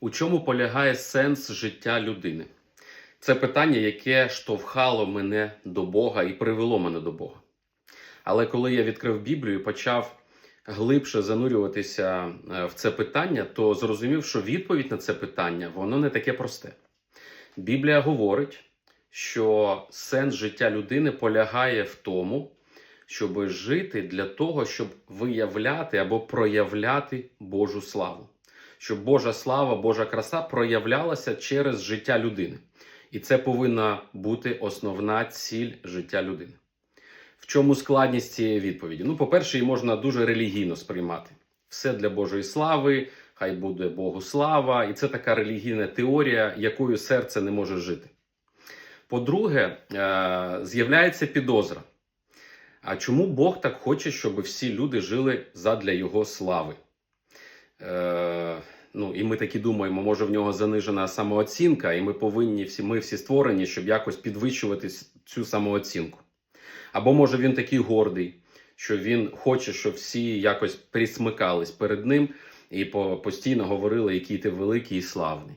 У чому полягає сенс життя людини? Це питання, яке штовхало мене до Бога і привело мене до Бога. Але коли я відкрив Біблію і почав глибше занурюватися е, в це питання, то зрозумів, що відповідь на це питання воно не таке просте. Біблія говорить, що сенс життя людини полягає в тому, щоб жити для того, щоб виявляти або проявляти Божу славу. Щоб Божа слава, Божа краса проявлялася через життя людини. І це повинна бути основна ціль життя людини. В чому складність цієї відповіді? Ну, по-перше, її можна дуже релігійно сприймати. Все для Божої слави, хай буде Богу слава, і це така релігійна теорія, якою серце не може жити. По-друге, е, з'являється підозра. А чому Бог так хоче, щоб всі люди жили задля Його слави? Е, ну, і ми такі думаємо, може в нього занижена самооцінка, і ми повинні всі, ми всі створені, щоб якось підвищувати цю самооцінку. Або може він такий гордий, що він хоче, щоб всі якось присмикались перед ним і по, постійно говорили, який ти великий і славний.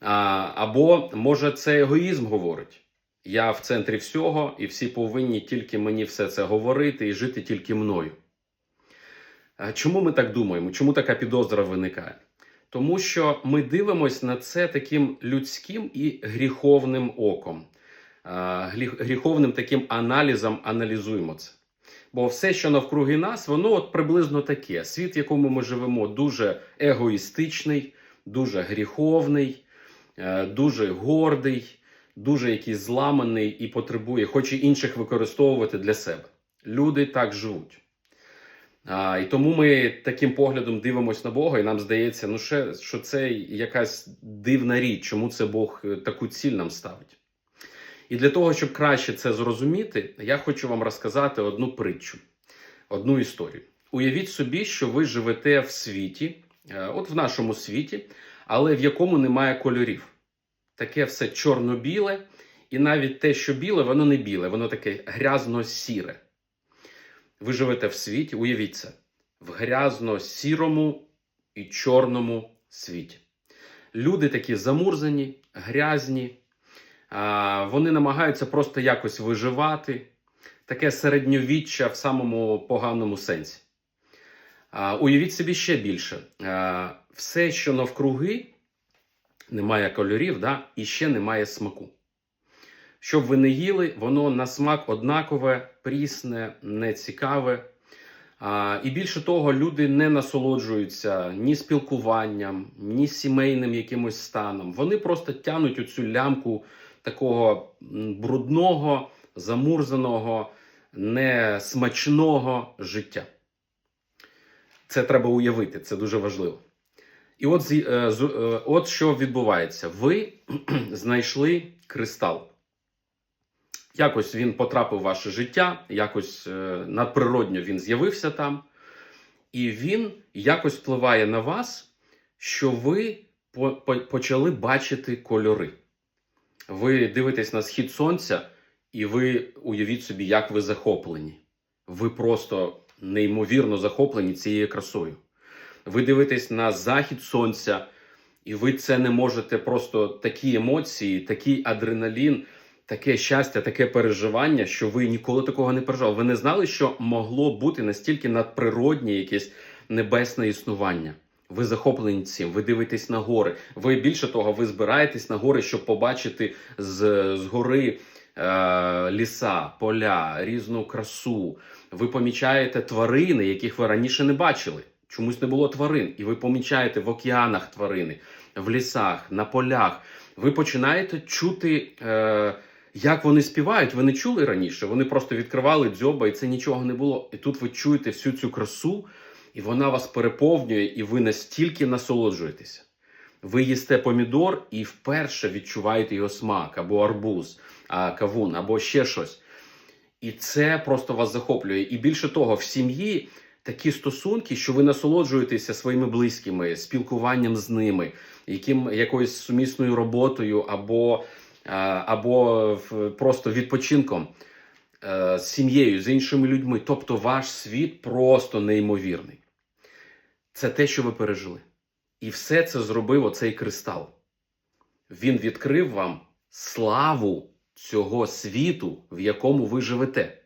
А, або може це егоїзм говорить. Я в центрі всього, і всі повинні тільки мені все це говорити і жити тільки мною. А Чому ми так думаємо? Чому така підозра виникає? Тому що ми дивимося на це таким людським і гріховним оком, гріховним таким аналізом аналізуємо це. Бо все, що навкруги нас, воно от приблизно таке. Світ, в якому ми живемо, дуже егоїстичний, дуже гріховний, е, дуже гордий, дуже якийсь зламаний і потребує, хоче інших використовувати для себе. Люди так живуть. А, і тому ми таким поглядом дивимося на Бога, і нам здається, ну ще, що це якась дивна річ, чому це Бог е, таку ціль нам ставить. І для того, щоб краще це зрозуміти, я хочу вам розказати одну притчу, одну історію. Уявіть собі, що ви живете в світі, е, от в нашому світі, але в якому немає кольорів. Таке все чорно-біле, і навіть те, що біле, воно не біле, воно таке грязно-сіре. Ви живете в світі, уявіть це, в грязно-сірому і чорному світі. Люди такі замурзані, грязні, вони намагаються просто якось виживати, таке середньовіччя в самому поганому сенсі. Уявіть собі ще більше. Все, що навкруги, немає кольорів, да? і ще немає смаку. Щоб ви не їли, воно на смак однакове, прісне, нецікаве. А, і більше того, люди не насолоджуються ні спілкуванням, ні сімейним якимось станом. Вони просто тянуть оцю лямку такого брудного, замурзаного, несмачного життя. Це треба уявити, це дуже важливо. І от, е, е, от що відбувається: ви знайшли кристал. Якось він потрапив в ваше життя, якось е, надприродньо він з'явився там, і він якось впливає на вас, що ви по- по- почали бачити кольори. Ви дивитесь на схід сонця, і ви уявіть собі, як ви захоплені. Ви просто неймовірно захоплені цією красою. Ви дивитесь на захід сонця, і ви це не можете просто такі емоції, такий адреналін, таке щастя, таке переживання, що ви ніколи такого не переживали. Ви не знали, що могло бути настільки надприроднє якесь небесне існування. Ви захоплені цим, ви дивитесь на гори. Ви більше того, ви збираєтесь на гори, щоб побачити з, з гори е, ліса, поля, різну красу. Ви помічаєте тварини, яких ви раніше не бачили. Чомусь не було тварин, і ви помічаєте в океанах тварини, в лісах, на полях. Ви починаєте чути, е, як вони співають. Ви не чули раніше. Вони просто відкривали дзьоба, і це нічого не було. І тут ви чуєте всю цю красу, і вона вас переповнює, і ви настільки насолоджуєтеся. Ви їсте помідор і вперше відчуваєте його смак, або арбуз, а, кавун, або ще щось. І це просто вас захоплює. І більше того, в сім'ї такі стосунки, що ви насолоджуєтеся своїми близькими, спілкуванням з ними, яким, якоюсь сумісною роботою, або, або просто відпочинком е, з сім'єю, з іншими людьми. Тобто ваш світ просто неймовірний. Це те, що ви пережили. І все це зробив оцей кристал. Він відкрив вам славу цього світу, в якому ви живете.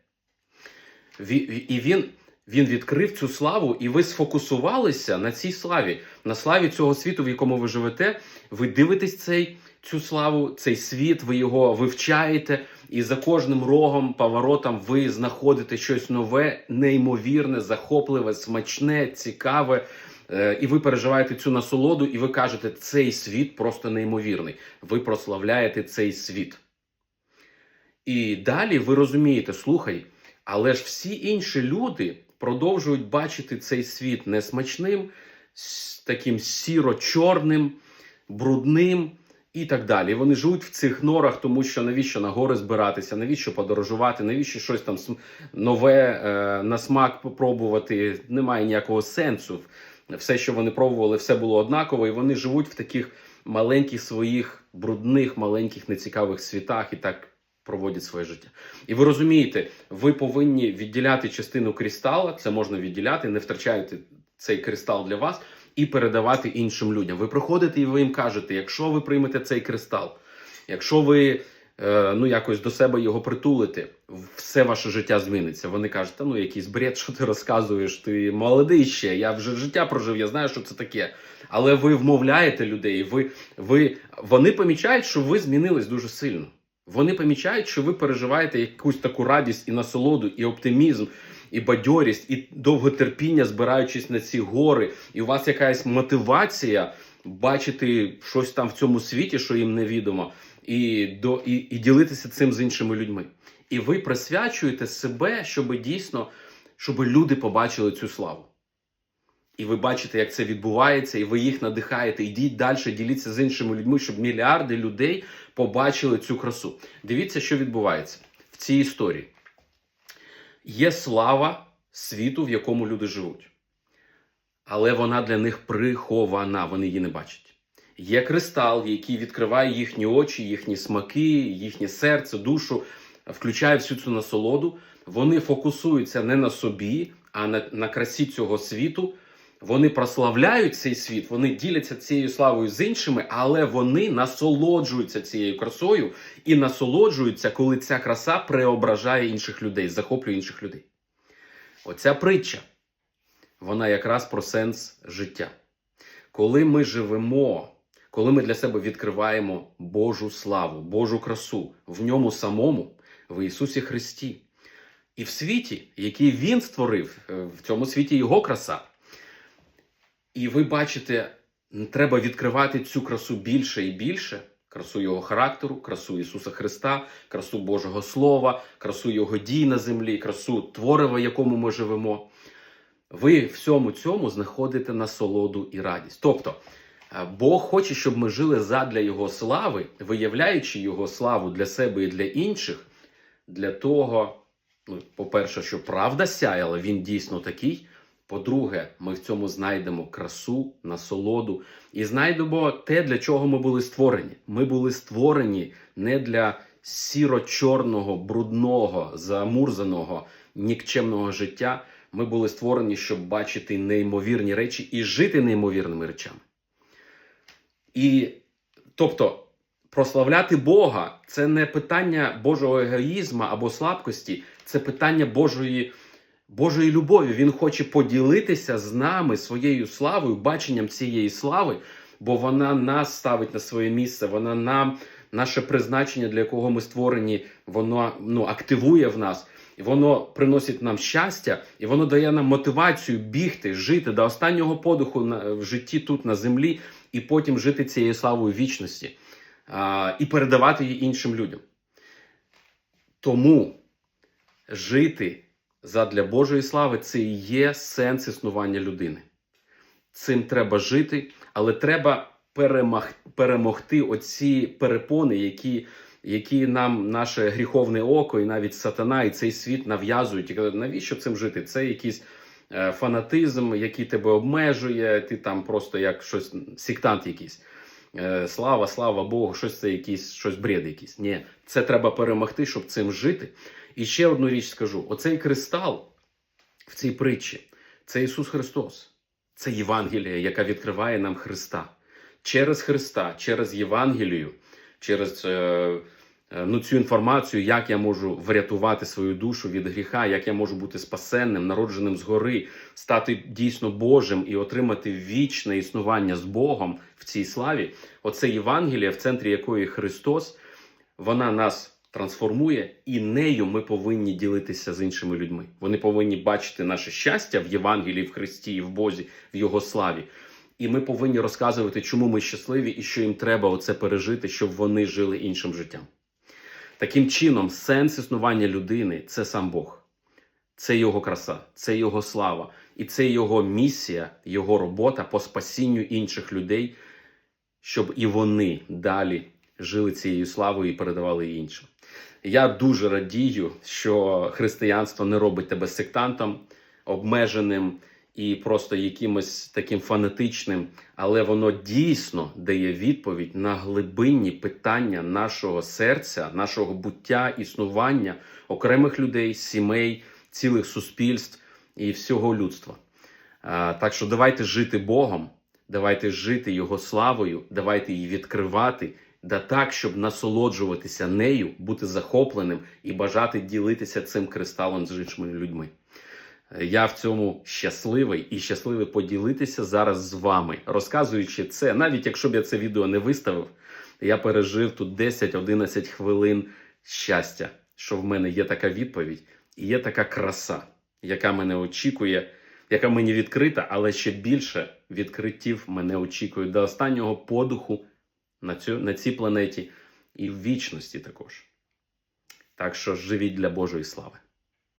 І він, він відкрив цю славу, і ви сфокусувалися на цій славі, на славі цього світу, в якому ви живете. Ви дивитесь цей, цю славу, цей світ, ви його вивчаєте, і за кожним рогом, поворотом ви знаходите щось нове, неймовірне, захопливе, смачне, цікаве. Е, І ви переживаєте цю насолоду, і ви кажете, цей світ просто неймовірний. Ви прославляєте цей світ. І далі ви розумієте, слухай, але ж всі інші люди продовжують бачити цей світ несмачним, таким сіро-чорним, брудним і так далі. Вони живуть в цих норах, тому що навіщо на гори збиратися, навіщо подорожувати, навіщо щось там нове е, на смак попробувати. Немає ніякого сенсу. Все, що вони пробували, все було однаково, і вони живуть в таких маленьких своїх брудних, маленьких, нецікавих світах і так проводять своє життя. І ви розумієте, ви повинні відділяти частину кристала, це можна відділяти, не втрачаєте цей кристал для вас і передавати іншим людям. Ви приходите і ви їм кажете, якщо ви приймете цей кристал, якщо ви е, ну якось до себе його притулите, все ваше життя зміниться. Вони кажуть, та ну якийсь бред, що ти розказуєш, ти молодий ще, я вже життя прожив, я знаю, що це таке. Але ви вмовляєте людей, ви, ви, вони помічають, що ви змінились дуже сильно. Вони помічають, що ви переживаєте якусь таку радість і насолоду, і оптимізм, і бадьорість, і довготерпіння, збираючись на ці гори, і у вас якась мотивація бачити щось там в цьому світі, що їм невідомо, і, до, і, і ділитися цим з іншими людьми. І ви присвячуєте себе, щоб дійсно, щоб люди побачили цю славу. І ви бачите, як це відбувається, і ви їх надихаєте. Ідіть далі, діліться з іншими людьми, щоб мільярди людей побачили цю красу. Дивіться, що відбувається в цій історії. Є слава світу, в якому люди живуть. Але вона для них прихована, вони її не бачать. Є кристал, який відкриває їхні очі, їхні смаки, їхнє серце, душу, включає всю цю насолоду. Вони фокусуються не на собі, а на, на красі цього світу. Вони прославляють цей світ, вони діляться цією славою з іншими, але вони насолоджуються цією красою і насолоджуються, коли ця краса преображає інших людей, захоплює інших людей. Оця притча, вона якраз про сенс життя. Коли ми живемо, коли ми для себе відкриваємо Божу славу, Божу красу в ньому самому, в Ісусі Христі, і в світі, який Він створив, е, в цьому світі Його краса. І ви бачите, треба відкривати цю красу більше і більше. Красу його характеру, красу Ісуса Христа, красу Божого Слова, красу Його дій на землі, красу творева, в якому ми живемо. Ви всьому цьому знаходите насолоду і радість. Тобто, е, Бог хоче, щоб ми жили задля Його слави, виявляючи Його славу для себе і для інших, для того, ну, по-перше, що правда сяяла, він дійсно такий. По-друге, ми в цьому знайдемо красу, насолоду і знайдемо те, для чого ми були створені. Ми були створені не для сіро-чорного, брудного, замурзаного, нікчемного життя. Ми були створені, щоб бачити неймовірні речі і жити неймовірними речами. І тобто, прославляти Бога це не питання Божого егоїзму або слабкості, це питання Божої. Божої любові. Він хоче поділитися з нами своєю славою, баченням цієї слави, бо вона нас ставить на своє місце, вона нам, наше призначення, для якого ми створені, воно ну, активує в нас, і воно приносить нам щастя, і воно дає нам мотивацію бігти, жити до останнього подиху на, в житті тут на землі, і потім жити цією славою вічності а, і передавати її іншим людям. Тому жити задля Божої слави це і є сенс існування людини. Цим треба жити, але треба перемог, перемогти оці перепони, які, які нам наше гріховне око, і навіть сатана, і цей світ нав'язують. Навіщо цим жити? Це якийсь е, фанатизм, який тебе обмежує, ти там просто як щось сектант якийсь. Е, слава, слава Богу, щось це якийсь, щось бред якийсь. Ні, це треба перемогти, щоб цим жити. І ще одну річ скажу: оцей кристал в цій притчі це Ісус Христос. це Євангелія, яка відкриває нам Христа. Через Христа, через Євангелію, через е, е, ну, цю інформацію, як я можу врятувати свою душу від гріха, як я можу бути спасенним, народженим згори, стати дійсно Божим і отримати вічне існування з Богом в цій славі. Оце Євангелія, в центрі якої Христос, вона нас трансформує, і нею ми повинні ділитися з іншими людьми. Вони повинні бачити наше щастя в Євангелії, в Христі, і в Бозі, в Його славі. І ми повинні розказувати, чому ми щасливі і що їм треба оце пережити, щоб вони жили іншим життям. Таким чином, сенс існування людини це сам Бог, це його краса, це його слава, і це його місія, його робота по спасінню інших людей, щоб і вони далі жили цією славою і передавали іншим. Я дуже радію, що християнство не робить тебе сектантом, обмеженим і просто якимось таким фанатичним, але воно дійсно дає відповідь на глибинні питання нашого серця, нашого буття, існування окремих людей, сімей, цілих суспільств і всього людства. Так що давайте жити Богом, давайте жити Його славою, давайте її відкривати, да так, щоб насолоджуватися нею, бути захопленим і бажати ділитися цим кристалом з іншими людьми. Я в цьому щасливий і щасливий поділитися зараз з вами, розказуючи це, навіть якщо б я це відео не виставив, я пережив тут 10-11 хвилин щастя, що в мене є така відповідь і є така краса, яка мене очікує, яка мені відкрита, але ще більше відкриттів мене очікує до останнього подуху на, цю, на цій планеті і в вічності також. Так що живіть для Божої слави.